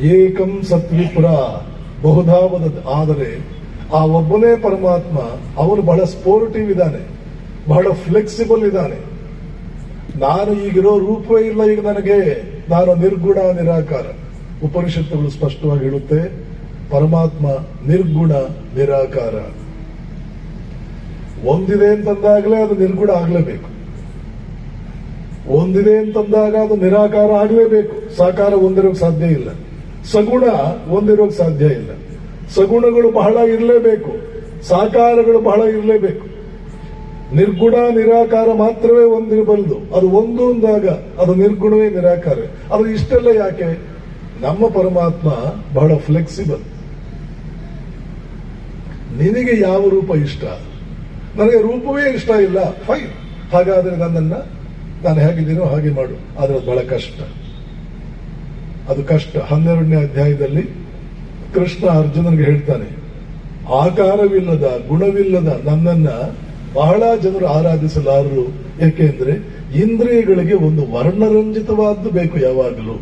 ಏಕಂ ಸತ್ವಿಪುರ ಬಹುಧಾವದ ಆದರೆ ಆ ಒಬ್ಬನೇ ಪರಮಾತ್ಮ, ಅವನು ಬಹಳ ಸ್ಪೋರ್ಟಿವ್ ಇದ್ದಾನೆ, ಬಹಳ ಫ್ಲೆಕ್ಸಿಬಲ್ ಇದ್ದಾನೆ. ನಾನು ಈಗಿರೋ ರೂಪವೇ ಇಲ್ಲ ಈಗ ನನಗೆ. ನಾನು ನಿರ್ಗುಣ ನಿರಾಕಾರ. ಉಪನಿಷತ್ತುಗಳು ಸ್ಪಷ್ಟವಾಗಿ ಹೇಳುತ್ತೆ, ಪರಮಾತ್ಮ ನಿರ್ಗುಣ ನಿರಾಕಾರ. ಒಂದಿದೆ ಅಂತಂದಾಗಲೇ ಅದು ನಿರ್ಗುಣ ಆಗಲೇಬೇಕು. ಒಂದಿದೆ ಅಂತಂದಾಗ ಅದು ನಿರಾಕಾರ ಆಗಲೇಬೇಕು. ಸಾಕಾರ ಹೊಂದಿರೋಕೆ ಸಾಧ್ಯ ಇಲ್ಲ. ಸಗುಣ ಹೊಂದಿರೋಕ್ ಸಾಧ್ಯ ಇಲ್ಲ. ಸಗುಣಗಳು ಬಹಳ ಇರಲೇಬೇಕು. ಸಾಕಾರಗಳು ಬಹಳ ಇರಲೇಬೇಕು. ನಿರ್ಗುಣ ನಿರಾಕಾರ ಮಾತ್ರವೇ ಒಂದಿರಬಲ್ಲದು ಅದು ಒಂದು ಅಂದಾಗ ಅದು ನಿರ್ಗುಣವೇ ನಿರಾಕಾರ. ಅದು ಇಷ್ಟೆಲ್ಲ ಯಾಕೆ? ನಮ್ಮ ಪರಮಾತ್ಮ ಬಹಳ ಫ್ಲೆಕ್ಸಿಬಲ್ ನಿನಗೆ ಯಾವ ರೂಪ ಇಷ್ಟ? ನನಗೆ ರೂಪವೇ ಇಷ್ಟ ಇಲ್ಲ. ಫೈನ್ ಹಾಗಾದ್ರೆ ನನ್ನನ್ನು ನಾನು ಹೇಗಿದ್ದೀನೋ ಹಾಗೆ ಮಾಡು. ಆದ್ರೆ ಬಹಳ ಕಷ್ಟ. ಅದು ಕಷ್ಟ. ಹನ್ನೆರಡನೇ ಅಧ್ಯಾಯದಲ್ಲಿ ಕೃಷ್ಣ ಅರ್ಜುನನಿಗೆ ಹೇಳ್ತಾನೆ, ಆಕಾರವಿಲ್ಲದ, ಗುಣವಿಲ್ಲದ ನನ್ನನ್ನ ಬಹಳ ಜನರು ಆರಾಧಿಸಲಾರರು. ಏಕೆಂದ್ರೆ ಇಂದ್ರಿಯಗಳಿಗೆ ಒಂದು ವರ್ಣರಂಜಿತವಾದ್ದು ಬೇಕು ಯಾವಾಗಲೂ.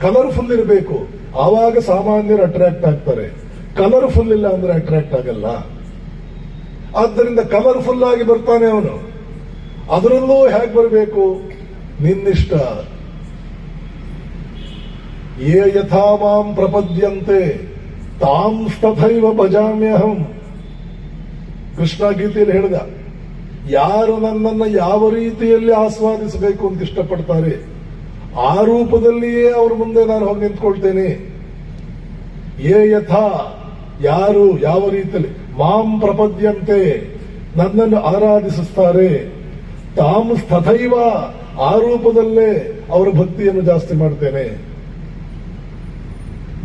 ಕಲರ್ಫುಲ್ ಇರಬೇಕು. ಆವಾಗ ಸಾಮಾನ್ಯರು ಅಟ್ರಾಕ್ಟ್ ಆಗ್ತಾರೆ. ಕಲರ್ಫುಲ್ ಇಲ್ಲ ಅಂದ್ರೆ ಅಟ್ರಾಕ್ಟ್ ಆಗಲ್ಲ. ಆದ್ದರಿಂದ ಕಲರ್ಫುಲ್ ಆಗಿ ಬರ್ತಾನೆ ಅವನು. ಅದರಲ್ಲೂ ಹೇಗೆ ಬರಬೇಕು? ನಿನ್ನಿಷ್ಟ. ಯೇ ಯಥಾ ಮಾಂ ಪ್ರಪದ್ಯಂತೆ ತಾಂ ತಥೈವ ಭಜಾಮ್ಯಹಂ ಕೃಷ್ಣ ಗೀತೆಯಲ್ಲಿ ಹೇಳಿದ, ಯಾರು ನನ್ನನ್ನು ಯಾವ ರೀತಿಯಲ್ಲಿ ಆಸ್ವಾದಿಸಬೇಕು ಅಂತ ಇಷ್ಟಪಡ್ತಾರೆ? ಆ ರೂಪದಲ್ಲಿಯೇ ಅವ್ರ ಮುಂದೆ ನಾನು ಹೋಗಿ ನಿಂತ್ಕೊಳ್ತೇನೆ. ಏ ಯಥಾ, ಯಾರು, ಯಾವ ರೀತಿಯಲ್ಲಿ, ಮಾಂ ಪ್ರಪದ್ಯಂತೆ, ನನ್ನನ್ನು ಆರಾಧಿಸುತ್ತಾರೆ. ತಾಂ ತಥೈವ, ಆ ರೂಪದಲ್ಲೇ ಅವರ ಭಕ್ತಿಯನ್ನು ಜಾಸ್ತಿ ಮಾಡ್ತೇನೆ.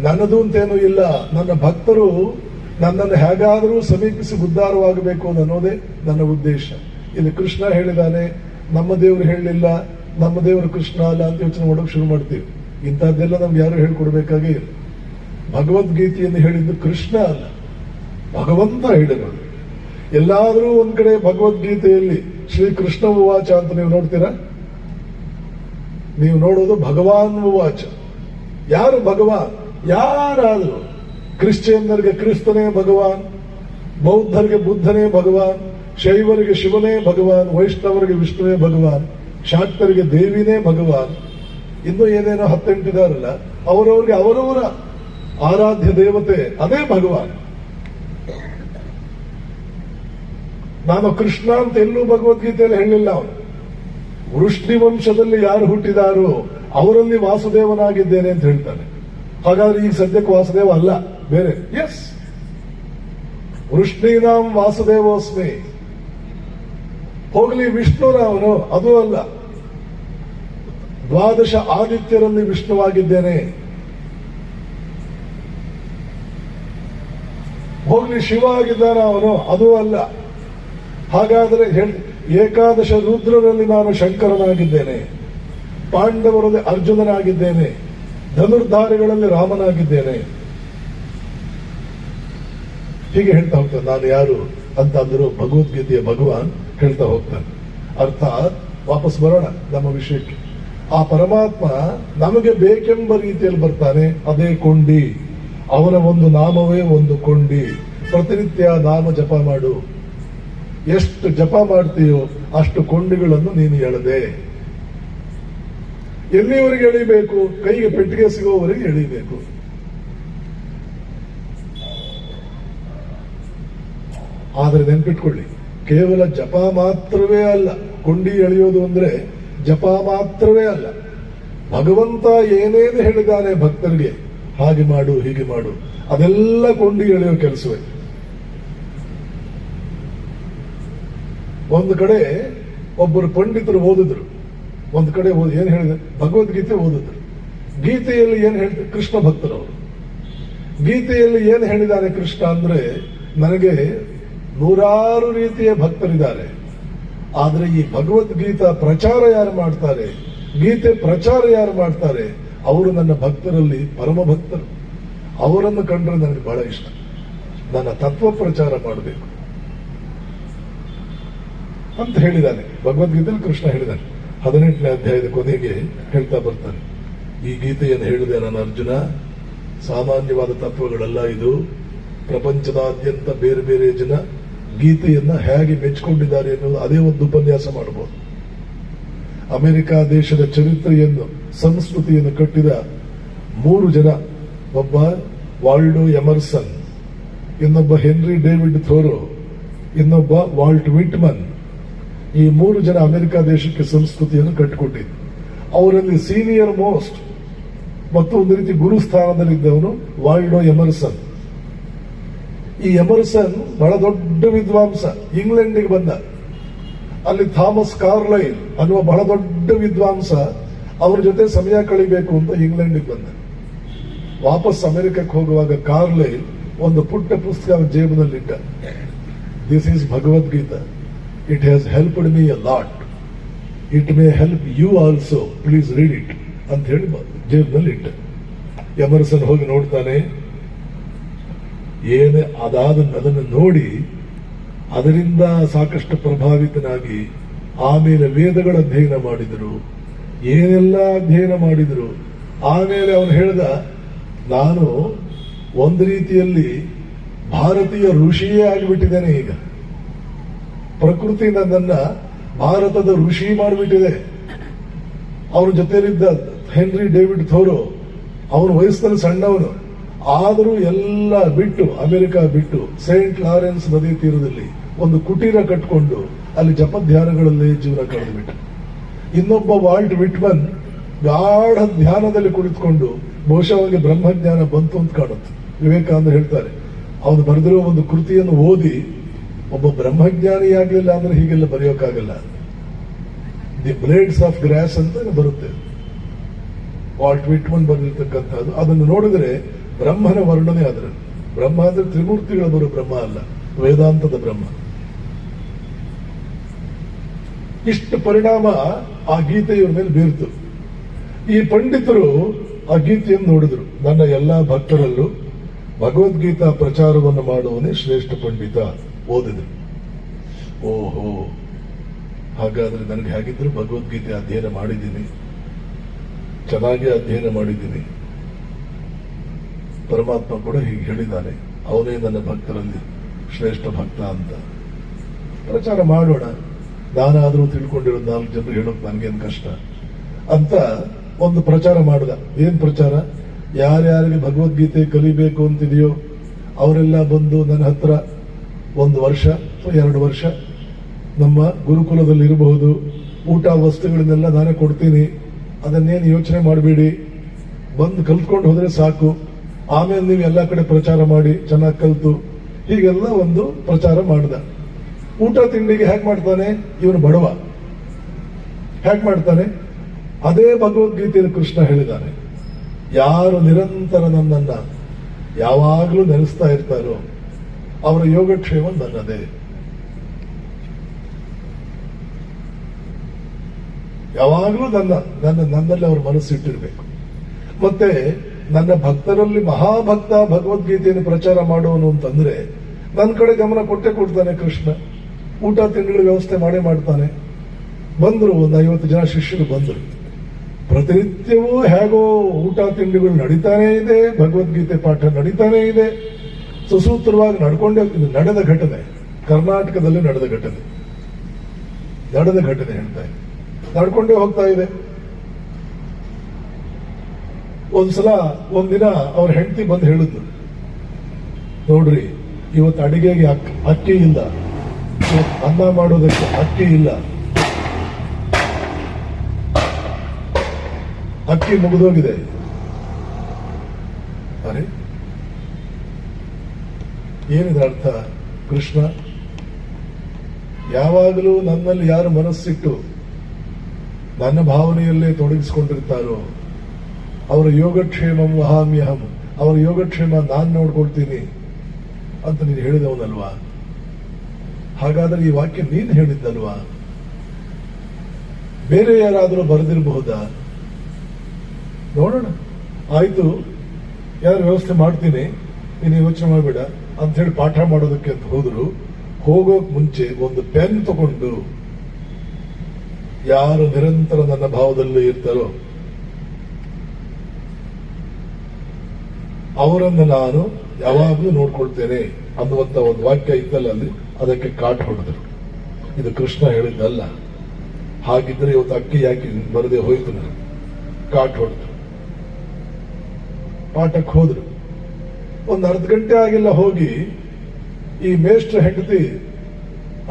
ನನ್ನದು ಅಂತೇನೂ ಇಲ್ಲ. ನನ್ನ ಭಕ್ತರು ನನ್ನನ್ನು ಹೇಗಾದರೂ ಸಮೀಪಿಸಿ ಉದ್ಧಾರವಾಗಬೇಕು ಅನ್ನೋದೇ ನನ್ನ ಉದ್ದೇಶ. ಇಲ್ಲಿ ಕೃಷ್ಣ ಹೇಳಿದಾನೆ, ನಮ್ಮ ದೇವರು ಹೇಳಲಿಲ್ಲ, ನಮ್ಮ ದೇವರು ಕೃಷ್ಣ ಅಲ್ಲ ಅಂತ ಯೋಚನೆ ಮಾಡೋಕೆ ಶುರು ಮಾಡ್ತೀವಿ. ಇಂಥದ್ದೆಲ್ಲ ನಮ್ಗೆ ಯಾರು ಹೇಳ್ಕೊಡ್ಬೇಕಾಗೇ ಇಲ್ಲ. ಭಗವದ್ಗೀತೆಯನ್ನು ಹೇಳಿದ್ದು ಕೃಷ್ಣ ಅಲ್ಲ, ಭಗವಂತ ಹೇಳಿರೋದು ಎಲ್ಲಾದರೂ ಒಂದ್ ಕಡೆ ಭಗವದ್ಗೀತೆಯಲ್ಲಿ ಶ್ರೀ ಕೃಷ್ಣ ಉವಾಚ ಅಂತ ನೀವು ನೋಡ್ತೀರಾ? ನೀವು ನೋಡೋದು ಭಗವಾನ್ ಉವಾಚ. ಯಾರು ಭಗವಾನ್? ಯಾರಾದರೂ ಕ್ರಿಶ್ಚಿಯನ್ನರಿಗೆ ಕ್ರಿಸ್ತನೇ ಭಗವಾನ್, ಬೌದ್ಧರಿಗೆ ಬುದ್ಧನೇ ಭಗವಾನ್, ಶೈವರಿಗೆ ಶಿವನೇ ಭಗವಾನ್, ವೈಷ್ಣವರಿಗೆ ವಿಷ್ಣುವೇ ಭಗವಾನ್, ಶಾಕ್ತರಿಗೆ ದೇವಿನೇ ಭಗವಾನ್, ಇನ್ನು ಏನೇನೋ ಹತ್ತೆಂಟಿದಾರಲ್ಲ, ಅವರವರಿಗೆ ಅವರವರ ಆರಾಧ್ಯ ದೇವತೆ ಅದೇ ಭಗವಾನ್. ನಾನು ಕೃಷ್ಣ ಅಂತ ಎಲ್ಲೂ ಭಗವದ್ಗೀತೆಯಲ್ಲಿ ಹೇಳಿಲ್ಲ ಅವನು. ವೃಷ್ಣಿ ವಂಶದಲ್ಲಿ ಯಾರು ಹುಟ್ಟಿದಾರೋ ಅವರಲ್ಲಿ ವಾಸುದೇವನಾಗಿದ್ದೇನೆ ಅಂತ ಹೇಳ್ತಾನೆ. ಹಾಗಾದ್ರೆ ಈಗ ಸದ್ಯಕ್ಕೆ ವಾಸುದೇವ ಅಲ್ಲ ಬೇರೆ. ಎಸ್ ವೃಷ್ಣೀನಾಂ ವಾಸುದೇವೋಸ್ಮಿ. ಹೋಗ್ಲಿ ವಿಷ್ಣುರವನು ಅದು ಅಲ್ಲ. ದ್ವಾದಶ ಆದಿತ್ಯರಲ್ಲಿ ವಿಷ್ಣುವಾಗಿದ್ದೇನೆ. ಹೋಗ್ಲಿ ಶಿವ ಆಗಿದ್ದಾನ ಅವನು ಅದು ಅಲ್ಲ. ಹಾಗಾದರೆ ಹೇಳಿ ಏಕಾದಶ ರುದ್ರರಲ್ಲಿ ನಾನು ಶಂಕರನಾಗಿದ್ದೇನೆ. ಪಾಂಡವರಲ್ಲಿ ಅರ್ಜುನನಾಗಿದ್ದೇನೆ. ಧನುರ್ಧಾರಿಗಳಲ್ಲಿ ರಾಮನಾಗಿದ್ದೇನೆ. ಹೀಗೆ ಹೇಳ್ತಾ ಹೋಗ್ತಾನೆ. ನಾನು ಯಾರು ಅಂತ ಅಂದರು ಭಗವದ್ಗೀತೆಯ ಭಗವಾನ್ ಹೇಳ್ತಾ ಹೋಗ್ತಾನೆ. ಅರ್ಥಾತ್ ವಾಪಸ್ ಬರೋಣ ನಮ್ಮ ವಿಷಯಕ್ಕೆ. ಆ ಪರಮಾತ್ಮ ನಮಗೆ ಬೇಕೆಂಬ ರೀತಿಯಲ್ಲಿ ಬರ್ತಾನೆ. ಅದೇ ಕೊಂಡಿ. ಅವನ ಒಂದು ನಾಮವೇ ಒಂದು ಕೊಂಡಿ. ಪ್ರತಿನಿತ್ಯ ನಾಮ ಜಪ ಮಾಡು. ಎಷ್ಟು ಜಪ ಮಾಡ್ತೀಯೋ ಅಷ್ಟು ಕೊಂಡಿಗಳನ್ನು ನೀನು ಎಳದೆ ಎಲ್ಲಿವರೆಗೆ ಎಳಿಬೇಕು? ಕೈಗೆ ಪೆಟ್ಟಿಗೆ ಸಿಗೋವರೆಗೆ ಎಳಿಬೇಕು. ಆದರೆ ನೆನ್ಪಿಟ್ಕೊಳ್ಳಿ, ಕೇವಲ ಜಪ ಮಾತ್ರವೇ ಅಲ್ಲ. ಕೊಂಡಿ ಎಳೆಯೋದು ಅಂದ್ರೆ ಜಪ ಮಾತ್ರವೇ ಅಲ್ಲ. ಭಗವಂತ ಏನೇನು ಹೇಳಿದ್ದಾನೆ ಭಕ್ತರಿಗೆ, ಹಾಗೆ ಮಾಡು, ಹೀಗೆ ಮಾಡು. ಅದೆಲ್ಲ ಕೊಂಡಿ ಎಳೆಯೋ ಕೆಲಸವೇ. ಒಂದು ಕಡೆ ಒಬ್ಬರು ಪಂಡಿತರು ಓದಿದ್ರು. ಒಂದು ಕಡೆ ಓದು ಏನು ಹೇಳಿದೆ? ಭಗವದ್ಗೀತೆ ಓದಿದ್ರು ಗೀತೆಯಲ್ಲಿ ಏನು ಹೇಳಿದ ಕೃಷ್ಣ ಭಕ್ತರವರು ಗೀತೆಯಲ್ಲಿ ಏನು ಹೇಳಿದ್ದಾರೆ ಕೃಷ್ಣ ಅಂದ್ರೆ, ನನಗೆ ನೂರಾರು ರೀತಿಯ ಭಕ್ತರಿದ್ದಾರೆ. ಆದರೆ ಈ ಭಗವದ್ಗೀತಾ ಪ್ರಚಾರ ಯಾರು ಮಾಡ್ತಾರೆ? ಗೀತೆ ಪ್ರಚಾರ ಯಾರು ಮಾಡ್ತಾರೆ? ಅವರು ನನ್ನ ಭಕ್ತರಲ್ಲಿ ಪರಮ ಭಕ್ತರು. ಅವರನ್ನು ಕಂಡ್ರೆ ನನಗೆ ಬಹಳ ಇಷ್ಟ. ನನ್ನ ತತ್ವ ಪ್ರಚಾರ ಮಾಡಬೇಕು. ಅಂತ ಹೇಳಿದ್ದಾನೆ. ಭಗವದ್ಗೀತೆಯಲ್ಲಿ ಕೃಷ್ಣ ಹೇಳಿದ್ದಾನೆ. ಹದಿನೆಂಟನೇ ಅಧ್ಯಾಯದ ಕೊನೆಗೆ ಹೇಳ್ತಾ ಬರ್ತಾನೆ ಈ ಗೀತೆಯನ್ನು ಹೇಳಿದೆ ನಾನು ಅರ್ಜುನ. ಸಾಮಾನ್ಯವಾದ ತತ್ವಗಳಲ್ಲ ಇದು. ಪ್ರಪಂಚದಾದ್ಯಂತ ಬೇರೆ ಬೇರೆ ಜನ ಗೀತೆಯನ್ನ ಹೇಗೆ ಮೆಚ್ಚಿಕೊಂಡಿದ್ದಾರೆ ಎನ್ನುವುದು ಅದೇ ಒಂದು ಉಪನ್ಯಾಸ ಮಾಡಬಹುದು. ಅಮೆರಿಕ ದೇಶದ ಚರಿತ್ರೆಯನ್ನು, ಸಂಸ್ಕೃತಿಯನ್ನು ಕಟ್ಟಿದ ಮೂರು ಜನ, ಒಬ್ಬ ವಾಲ್ಡೋ ಎಮರ್ಸನ್, ಇನ್ನೊಬ್ಬ ಹೆನ್ರಿ ಡೇವಿಡ್ ಥೋರೋ, ಇನ್ನೊಬ್ಬ ವಾಲ್ಟ್ ವಿಟ್ಮನ್ ಈ ಮೂರು ಜನ ಅಮೆರಿಕ ದೇಶಕ್ಕೆ ಸಂಸ್ಕೃತಿಯನ್ನು ಕಟ್ಟಿಕೊಟ್ಟಿದ್ದು ಅವರಲ್ಲಿ ಸೀನಿಯರ್ ಮೋಸ್ಟ್ ಮತ್ತು ಒಂದು ರೀತಿ ಗುರು ಸ್ಥಾನದಲ್ಲಿದ್ದವನು ವಾಲ್ಡೋ ಎಮರ್ಸನ್. ಈ ಎಮರ್ಸನ್ ಬಹಳ ದೊಡ್ಡ ವಿದ್ವಾಂಸ, ಇಂಗ್ಲೆಂಡಿಗೆ ಬಂದ. ಅಲ್ಲಿ ಥಾಮಸ್ ಕಾರ್ಲೈನ್ ಅನ್ನುವ ಬಹಳ ದೊಡ್ಡ ವಿದ್ವಾಂಸ ಅವ್ರ ಜೊತೆ ಸಮಯ ಕಳಿಬೇಕು ಅಂತ ಇಂಗ್ಲೆಂಡಿಗೆ ಬಂದ. ವಾಪಸ್ ಅಮೆರಿಕಕ್ಕೆ ಹೋಗುವಾಗ ಕಾರ್ಲೈನ್ ಒಂದು ಪುಟ್ಟ ಪುಸ್ತಕ ಜೇಬಿನಲ್ಲಿಟ್ಟ. This is Bhagavad Gita. It has helped me a lot it may help you also please read it ಅಂತ ಹೇಳಿ ಜೇಬಿನಲ್ಲಿ ಇಟ್ಟ. ಎಮರ್ಸನ್ ಹೋಗಿ ನೋಡ್ತಾನೆ. ಏನೇ ಅದಾದ ಅದನ್ನು ನೋಡಿ ಅದರಿಂದ ಸಾಕಷ್ಟು ಪ್ರಭಾವಿತನಾಗಿ ಆಮೇಲೆ ವೇದಗಳ ಅಧ್ಯಯನ ಮಾಡಿದರು. ಏನೆಲ್ಲ ಅಧ್ಯಯನ ಮಾಡಿದರು? ಆಮೇಲೆ ಅವನು ಹೇಳ್ದ, ನಾನು ಒಂದು ರೀತಿಯಲ್ಲಿ ಭಾರತೀಯ ಋಷಿಯೇ ಆಗಿಬಿಟ್ಟಿದ್ದೇನೆ ಈಗ. ಪ್ರಕೃತಿ ನನ್ನ ಭಾರತದ ಋಷಿ ಮಾಡಿಬಿಟ್ಟಿದೆ. ಅವನ ಜೊತೆಯಲ್ಲಿದ್ದ ಹೆನ್ರಿ ಡೇವಿಡ್ ಥೋರೋ, ಅವನ ವಯಸ್ಸಿನಲ್ಲಿ ಸಣ್ಣವನು. ಆದರೂ ಎಲ್ಲ ಬಿಟ್ಟು, ಅಮೆರಿಕ ಬಿಟ್ಟು, ಸೇಂಟ್ ಲಾರೆನ್ಸ್ ನದಿ ತೀರದಲ್ಲಿ ಒಂದು ಕುಟೀರ ಕಟ್ಕೊಂಡು ಅಲ್ಲಿ ಜಪಧ್ಯಾನಗಳಲ್ಲಿ ಜೀವನ ಕಳೆದುಬಿಟ್ಟು. ಇನ್ನೊಬ್ಬ ವಾಲ್ಟ್ ವಿಟ್ಮನ್ ಗಾಢ ಧ್ಯಾನದಲ್ಲಿ ಕುಳಿತುಕೊಂಡು ಬಹುಶಃ ಅವನಿಗೆ ಬ್ರಹ್ಮಜ್ಞಾನ ಬಂತು ಅಂತ ಕಾಣುತ್ತೆ. ವಿವೇಕಾನಂದ ಹೇಳ್ತಾರೆ, ಅವನು ಬರೆದಿರೋ ಒಂದು ಕೃತಿಯನ್ನು ಓದಿ ಒಬ್ಬ ಬ್ರಹ್ಮಜ್ಞಾನಿ ಆಗ್ಲಿಲ್ಲ ಅಂದ್ರೆ ಹೀಗೆಲ್ಲ ಬರೆಯೋಕ್ಕಾಗಲ್ಲ. ದಿ ಬ್ಲೇಡ್ಸ್ ಆಫ್ ಗ್ರಾಸ್ ಅಂತ ಬರುತ್ತೆ. ವಾಲ್ಟ್ ವಿಟ್ಮನ್ ಬರೆದಿರ್ತಕ್ಕಂಥದ್ದು. ಅದನ್ನು ನೋಡಿದ್ರೆ ಬ್ರಹ್ಮನ ವರ್ಣನೆ ಅದರಲ್ಲಿ ಬ್ರಹ್ಮ ಅಂದ್ರೆ ತ್ರಿಮೂರ್ತಿಗಳ, ಬರೋ ಬ್ರಹ್ಮ ಅಲ್ಲ. ವೇದಾಂತದ ಬ್ರಹ್ಮ. ಇಷ್ಟು ಪರಿಣಾಮ ಆ ಗೀತೆ ಮೇಲೆ ಬೀರ್ತು. ಈ ಪಂಡಿತರು ಆ ಗೀತೆಯನ್ನು ನೋಡಿದ್ರು. ನನ್ನ ಎಲ್ಲಾ ಭಕ್ತರಲ್ಲೂ ಭಗವದ್ಗೀತಾ ಪ್ರಚಾರವನ್ನು ಮಾಡುವನೇ ಶ್ರೇಷ್ಠ ಪಂಡಿತ. ಓದಿದ್ರು. ಓಹೋ, ಹಾಗಾದ್ರೆ ನನಗೆ ಹೇಗಿದ್ರು ಭಗವದ್ಗೀತೆ ಅಧ್ಯಯನ ಮಾಡಿದ್ದೀನಿ. ಚೆನ್ನಾಗಿ ಅಧ್ಯಯನ ಮಾಡಿದ್ದೀನಿ. ಪರಮಾತ್ಮ ಕೂಡ ಹೀಗೆ ಹೇಳಿದ್ದಾನೆ. ಅವನೇ ನನ್ನ ಭಕ್ತರಲ್ಲಿ ಶ್ರೇಷ್ಠ ಭಕ್ತ ಅಂತ. ಪ್ರಚಾರ ಮಾಡೋಣ. ನಾನಾದರೂ ತಿಳ್ಕೊಂಡಿರೋದು ನಾಲ್ಕು ಜನರು ಹೇಳೋಕ್ ನನಗೇನು ಕಷ್ಟ. ಅಂತ ಒಂದು ಪ್ರಚಾರ ಮಾಡಿದ. ಏನ್ ಪ್ರಚಾರ? ಯಾರ್ಯಾರಿಗೆ ಭಗವದ್ಗೀತೆ ಕಲಿಬೇಕು ಅಂತಿದೆಯೋ, ಅವರೆಲ್ಲ ಬಂದು ನನ್ನ ಹತ್ರ ಒಂದು ವರ್ಷ, ಎರಡು ವರ್ಷ ನಮ್ಮ ಗುರುಕುಲದಲ್ಲಿ ಇರಬಹುದು ಊಟ ವಸ್ತುಗಳನ್ನೆಲ್ಲ ನಾನೇ ಕೊಡ್ತೀನಿ. ಅದನ್ನೇನು ಯೋಚನೆ ಮಾಡಬೇಡಿ. ಬಂದು ಕಲ್ತ್ಕೊಂಡು ಹೋದರೆ ಸಾಕು. ಆಮೇಲೆ ನೀವು ಎಲ್ಲ ಕಡೆ ಪ್ರಚಾರ ಮಾಡಿ, ಚೆನ್ನಾಗಿ ಕಲ್ತು. ಹೀಗೆಲ್ಲ ಒಂದು ಪ್ರಚಾರ ಮಾಡ್ದ. ಊಟ ತಿಂಡಿಗೆ ಹ್ಯಾಕ್ ಮಾಡ್ತಾನೆ? ಇವನು ಬಡವ. ಹ್ಯಾಕ್ ಮಾಡ್ತಾನೆ? ಅದೇ ಭಗವದ್ಗೀತೆಯಲ್ಲಿ ಕೃಷ್ಣ ಹೇಳಿದ್ದಾನೆ. ಯಾರು ನಿರಂತರ ನನ್ನನ್ನ ಯಾವಾಗಲೂ ನೆನೆಸ್ತಾ ಇರ್ತಾರೋ ಅವರ ಯೋಗಕ್ಷೇಮ ನನ್ನದೇ ಯಾವಾಗಲೂ ನನ್ನ ನನ್ನ, ನನ್ನಲ್ಲಿ ಅವ್ರ ಮನಸ್ಸಿಟ್ಟಿರಬೇಕು ಮತ್ತೆ ನನ್ನ ಭಕ್ತರಲ್ಲಿ ಮಹಾಭಕ್ತ ಭಗವದ್ಗೀತೆಯನ್ನು ಪ್ರಚಾರ ಮಾಡುವನು ಅಂತಂದ್ರೆ ನನ್ನ ಕಡೆ ಗಮನ ಕೊಟ್ಟೆ ಕೊಡ್ತಾನೆ ಕೃಷ್ಣ. ಊಟ ತಿಂಡಿಗಳ ವ್ಯವಸ್ಥೆ ಮಾಡೇ ಮಾಡ್ತಾನೆ. ಬಂದರು ಒಂದು ಐವತ್ತು ಜನ ಶಿಷ್ಯರು ಬಂದರು. ಪ್ರತಿನಿತ್ಯವೂ ಹೇಗೋ ಊಟ ತಿಂಡಿಗಳು ನಡೀತಾನೇ ಇದೆ, ಭಗವದ್ಗೀತೆ ಪಾಠ ನಡೀತಾನೇ ಇದೆ. ಸುಸೂತ್ರವಾಗಿ ನಡ್ಕೊಂಡೇ ನಡೆದ ಘಟನೆ, ಕರ್ನಾಟಕದಲ್ಲಿ ನಡೆದ ಘಟನೆ. ನಡೆದ ಘಟನೆ ಹೇಳ್ತಾ ಇದೆ. ನಡ್ಕೊಂಡೇ ಹೋಗ್ತಾ ಇದೆ. ಒಂದ್ಸಲ, ಒಂದಿನ ಅವ್ರ ಹೆಂಡತಿ ಬಂದು ಹೇಳಿದ್ರು ನೋಡ್ರಿ, ಇವತ್ತು ಅಡಿಗೆಗೆ ಅಕ್- ಅಕ್ಕಿ ಇಲ್ಲ. ಅನ್ನ ಮಾಡೋದಕ್ಕೆ ಅಕ್ಕಿ ಇಲ್ಲ. ಅಕ್ಕಿ ಮುಗಿದೋಗಿದೆ. ಅರೆ ಏನಿದೆ ಅರ್ಥ? ಕೃಷ್ಣ, ಯಾವಾಗಲೂ ನನ್ನಲ್ಲಿ ಯಾರು ಮನಸ್ಸಿಟ್ಟು ನನ್ನ ಭಾವನೆಯಲ್ಲೇ ತೊಡಗಿಸಿಕೊಂಡಿರ್ತಾರೋ, ಅವರ ಯೋಗಕ್ಷೇಮಂ ವಹಾಮ್ಯಹಂ ಅವರ ಯೋಗಕ್ಷೇಮ ನಾನು ನೋಡ್ಕೊಳ್ತೀನಿ ಅಂತ ನೀನು ಹೇಳಿದವನಲ್ವಾ? ಹಾಗಾದ್ರೆ ಈ ವಾಕ್ಯ ನೀನು ಹೇಳಿದ್ದಲ್ವಾ? ಬೇರೆ ಯಾರಾದರೂ ಬರೆದಿರಬಹುದಾ? ನೋಡೋಣ. ಆಯ್ತು, ಯಾರು ವ್ಯವಸ್ಥೆ ಮಾಡ್ತೀನಿ, ನೀನು ಯೋಚನೆ ಮಾಡಬೇಡ. ಅಂತ ಹೇಳಿ ಪಾಠ ಮಾಡೋದಕ್ಕೆ ಅಂತ ಹೋದ್ರು. ಹೋಗೋಕ್ ಮುಂಚೆ ಒಂದು ಪೆನ್ ತಗೊಂಡು ಯಾರು ನಿರಂತರ ನನ್ನ ಭಾವದಲ್ಲಿ ಇರ್ತಾರೋ ಅವರನ್ನು ನಾನು ಯಾವಾಗಲೂ ನೋಡ್ಕೊಳ್ತೇನೆ ಅನ್ನುವಂತ ಒಂದು ವಾಕ್ಯ ಇತ್ತಲ್ಲ ಅಲ್ಲಿ, ಅದಕ್ಕೆ ಕಾಟ್ ಹೊಡೆದ್ರು. ಇದು ಕೃಷ್ಣ ಹೇಳಿದ್ದಲ್ಲ. ಹಾಗಿದ್ರೆ ಇವತ್ತು ಅಕ್ಕಿ ಯಾಕೆ ಬರದೆ ಹೋಯ್ತು ನಾನು ಕಾಟ್ ಹೊಡೆದ್ರು. ಪಾಠಕ್ಕೆ ಹೋದ್ರು. ಒಂದು ಅರ್ಧ ಗಂಟೆ ಆಗಿಲ್ಲ ಹೋಗಿ ಈ ಮೇಷ್ಟ್ರ ಹೆಂಡತಿ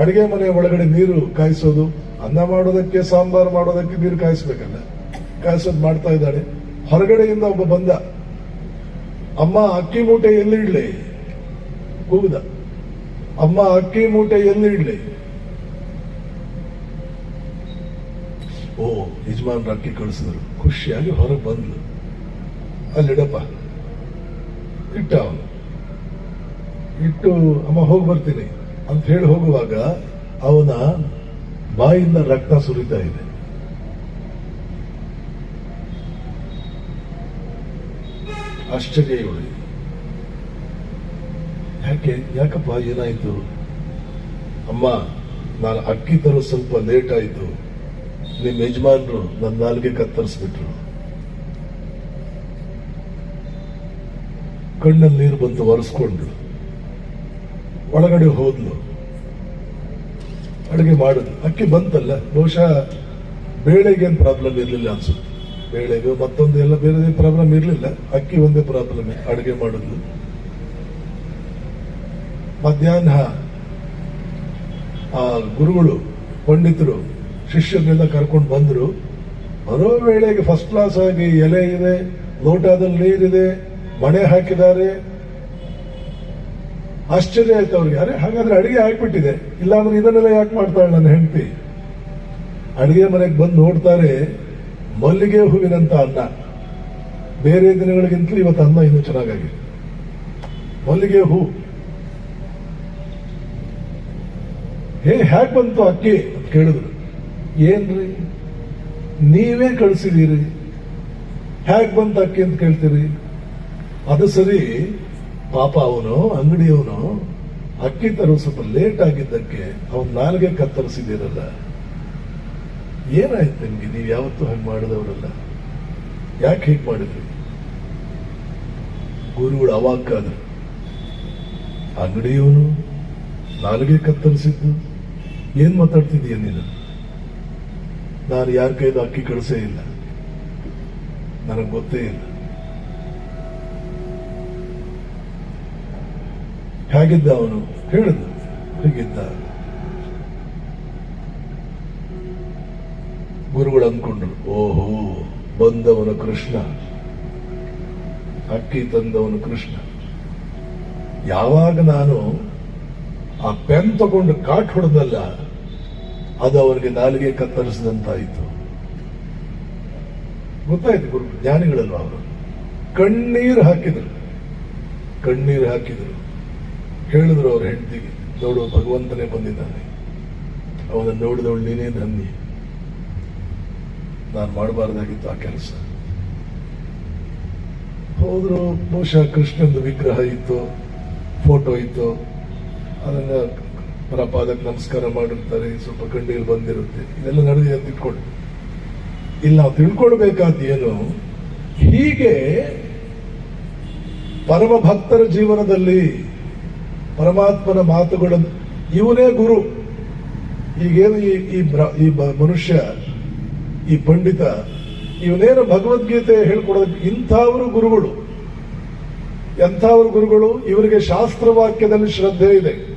ಅಡಿಗೆ ಮನೆ ಒಳಗಡೆ ನೀರು ಕಾಯಿಸೋದು, ಅನ್ನ ಮಾಡೋದಕ್ಕೆ ಸಾಂಬಾರು ಮಾಡೋದಕ್ಕೆ ನೀರು ಕಾಯಿಸ್ಬೇಕಲ್ಲ. ಕಾಯಿಸೋದು ಮಾಡ್ತಾ ಇದ್ದಾಳೆ. ಹೊರಗಡೆಯಿಂದ ಒಬ್ಬ ಬಂದ. ಅಮ್ಮ ಅಕ್ಕಿ ಮೂಟೆ ಎಲ್ಲಿ ಇಡ್ಲಿ? ಕೂಗುದ. ಅಮ್ಮ ಅಕ್ಕಿ ಮೂಟೆ ಎಲ್ಲಿ ಇಡ್ಲಿ? ಓ, ಯಜಮಾನ್ರು ಅಕ್ಕಿ ಕಳಿಸಿದ್ರು. ಖುಷಿಯಾಗಿ ಹೊರಗೆ ಬಂದ್ಲು. ಅಲ್ಲಿಡಪ್ಪ. ಇಟ್ಟ ಅವನು ಇಟ್ಟು, ಅಮ್ಮ ಹೋಗಿ ಬರ್ತೀನಿ. ಅಂತ ಹೇಳಿ ಹೋಗುವಾಗ ಅವನ ಬಾಯಿಂದ ರಕ್ತ ಸುರಿತಾ ಇದೆ. ಆಶ್ಚರ್ಯ ಯಾಕೆ, ಯಾಕಪ್ಪ ಏನಾಯ್ತು? ಅಮ್ಮ, ನಾನು ಅಕ್ಕಿ ಸ್ವಲ್ಪ ಲೇಟ್ ಆಯ್ತು. ನಿಮ್ಮ ಯಜಮಾನ್ರು ನನ್ನ ನಾಲ್ಗೆ ಕತ್ತರಿಸ್ಬಿಟ್ರು. ಕಣ್ಣಲ್ಲಿ ನೀರು ಬಂತು ಒರೆಸ್ಕೊಂಡ್ಳು ಒಳಗಡೆ ಹೋದ್ಲು. ಅಡುಗೆ ಮಾಡಿದ್ಲು. ಅಕ್ಕಿ ಬಂತಲ್ಲ, ಬಹುಶಃ ಬೇಳೆಗೇನು ಪ್ರಾಬ್ಲಮ್ ಇರಲಿಲ್ಲ ಅನ್ಸುತ್ತೆ. ಬೇಳೆಗೆ ಮತ್ತೊಂದು ಎಲ್ಲ ಬೇರೆ ಪ್ರಾಬ್ಲಮ್ ಇರಲಿಲ್ಲ. ಅಕ್ಕಿ ಒಂದೇ ಪ್ರಾಬ್ಲಮ್ ಅಡುಗೆ ಮಾಡಿದ್ಲು. ಮಧ್ಯಾಹ್ನ ಆ ಗುರುಗಳು, ಪಂಡಿತರು, ಶಿಷ್ಯರನ್ನೆಲ್ಲ ಕರ್ಕೊಂಡು ಬಂದರು. ಬರೋ ವೇಳೆಗೆ ಫಸ್ಟ್ ಕ್ಲಾಸ್ ಆಗಿ ಎಲೆ ಇದೆ, ಲೋಟದಲ್ಲಿ ನೀರಿದೆ. ಮಣೆ ಹಾಕಿದ್ದಾರೆ. ಆಶ್ಚರ್ಯ ಆಯ್ತು ಅವ್ರಿಗೆ. ಅರೆ, ಹಾಗಾದ್ರೆ ಅಡಿಗೆ ಹಾಕ್ಬಿಟ್ಟಿದೆ. ಇಲ್ಲಾಂದ್ರೆ ಇದನ್ನೆಲ್ಲ ಯಾಕೆ ಮಾಡ್ತಾಳೆ ನನ್ನ ಹೆಂಡತಿ? ಅಡಿಗೆ ಮನೆಗೆ ಬಂದು ನೋಡ್ತಾರೆ, ಮಲ್ಲಿಗೆ ಹೂವಿನಂತ ಅನ್ನ. ಬೇರೆ ದಿನಗಳಿಗಿಂತಲೂ ಇವತ್ತು ಅನ್ನ ಇನ್ನೂ ಚೆನ್ನಾಗಾಗಿ ಮಲ್ಲಿಗೆ ಹೂ. ಹೇ, ಹ್ಯಾಕ್ ಬಂತು ಅಕ್ಕಿ ಅಂತ ಕೇಳಿದ್ರು. ಏನ್ರಿ? ನೀವೇ ಕಳಿಸಿದೀರಿ. ಹ್ಯಾಕ್ ಬಂತು ಅಕ್ಕಿ ಅಂತ ಕೇಳ್ತೀರಿ? ಅದು ಸರಿ. ಪಾಪ ಅವನು ಅಂಗಡಿಯವನು ಅಕ್ಕಿ ತರೋ ಸ್ವಲ್ಪ ಲೇಟ್ ಆಗಿದ್ದಕ್ಕೆ ಅವನ್ ನಾಲ್ಗೆ ಕತ್ತರಿಸಿದಿರಲ್ಲ ಏನಾಯ್ತು ನಿಮ್ಗೆ? ನೀವು ಯಾವತ್ತೂ ಹಂಗೆ ಮಾಡಿದವರಲ್ಲ. ಯಾಕೆ ಹೀಗೆ ಮಾಡಿದ್ರಿ? ಗುರುಗಳು ಅವಾಕ್ಕಾದ್ರು ಅಂಗಡಿಯವನು ನಾಲ್ಗೆ ಕತ್ತರಿಸಿದ್ದು. ಏನ್ ಮಾತಾಡ್ತಿದ್ದೀಯ ನೀನು? ನಾನು ಯಾರ ಕೈದು ಅಕ್ಕಿ ಕಳಿಸೇ ಇಲ್ಲ. ನನಗೆ ಗೊತ್ತೇ ಇಲ್ಲ. ಹೇಗಿದ್ದ ಅವನು ಹೇಳಿದ ಹೀಗಿದ್ದ ಗುರುಗಳು ಅಂದ್ಕೊಂಡ್ರು, ಓಹೋ, ಬಂದವನು ಕೃಷ್ಣ. ಅಕ್ಕಿ ತಂದವನು ಕೃಷ್ಣ. ಯಾವಾಗ ನಾನು ಆ ಪೆನ್ ತಗೊಂಡು ಕಾಟ್ ಹೊಡೆದಲ್ಲ, ಅದು ಅವರಿಗೆ ನಾಲಿಗೆ ಕತ್ತರಿಸಿದಂತಾಯಿತು. ಗೊತ್ತಾಯ್ತು ಗುರು, ಜ್ಞಾನಿಗಳಲ್ವ ಅವರು? ಕಣ್ಣೀರು ಹಾಕಿದರು. ಕಣ್ಣೀರು ಹಾಕಿದ್ರು. ಹೇಳಿದ್ರು ಅವ್ರ ಹೆಂಡತಿಗೆ, ನೋಡು, ಭಗವಂತನೇ ಬಂದಿದ್ದಾನೆ. ಅವನ ನೋಡಿದವಳು ನೀನೇ ಧನ್ಯ ನಾನು ಮಾಡಬಾರ್ದಾಗಿತ್ತು ಆ ಕೆಲಸ. ಹೋದ್ರು, ಬಹುಶಃ ಕೃಷ್ಣಂದು ವಿಗ್ರಹ ಇತ್ತು, ಫೋಟೋ ಇತ್ತು. ಅದನ್ನ ಪರಪಾದಕ್ಕೆ ನಮಸ್ಕಾರ ಮಾಡಿರ್ತಾರೆ, ಸ್ವಲ್ಪ ಕಣ್ಣೀರು ಬಂದಿರುತ್ತೆ. ಇದೆಲ್ಲ ನಡೆದಿದೆ ಅಂತ ಇಟ್ಕೊಂಡು ಇಲ್ಲಿ ನಾವು ತಿಳ್ಕೊಳ್ಬೇಕಾದ ಏನು, ಹೀಗೆ ಪರಮ ಭಕ್ತರ ಜೀವನದಲ್ಲಿ ಪರಮಾತ್ಮನ ಮಾತುಗಳನ್ನು. ಇವನೇ ಗುರು. ಈಗೇನು ಈ ಈ ಮನುಷ್ಯ, ಈ ಪಂಡಿತ, ಇವನೇನು ಭಗವದ್ಗೀತೆ ಹೇಳ್ಕೊಡೋದಕ್ಕೆ ಇಂಥವರು ಗುರುಗಳು. ಎಂಥವರು ಗುರುಗಳು, ಇವರಿಗೆ ಶಾಸ್ತ್ರವಾಕ್ಯದಲ್ಲಿ ಶ್ರದ್ಧೆ ಇದೆ.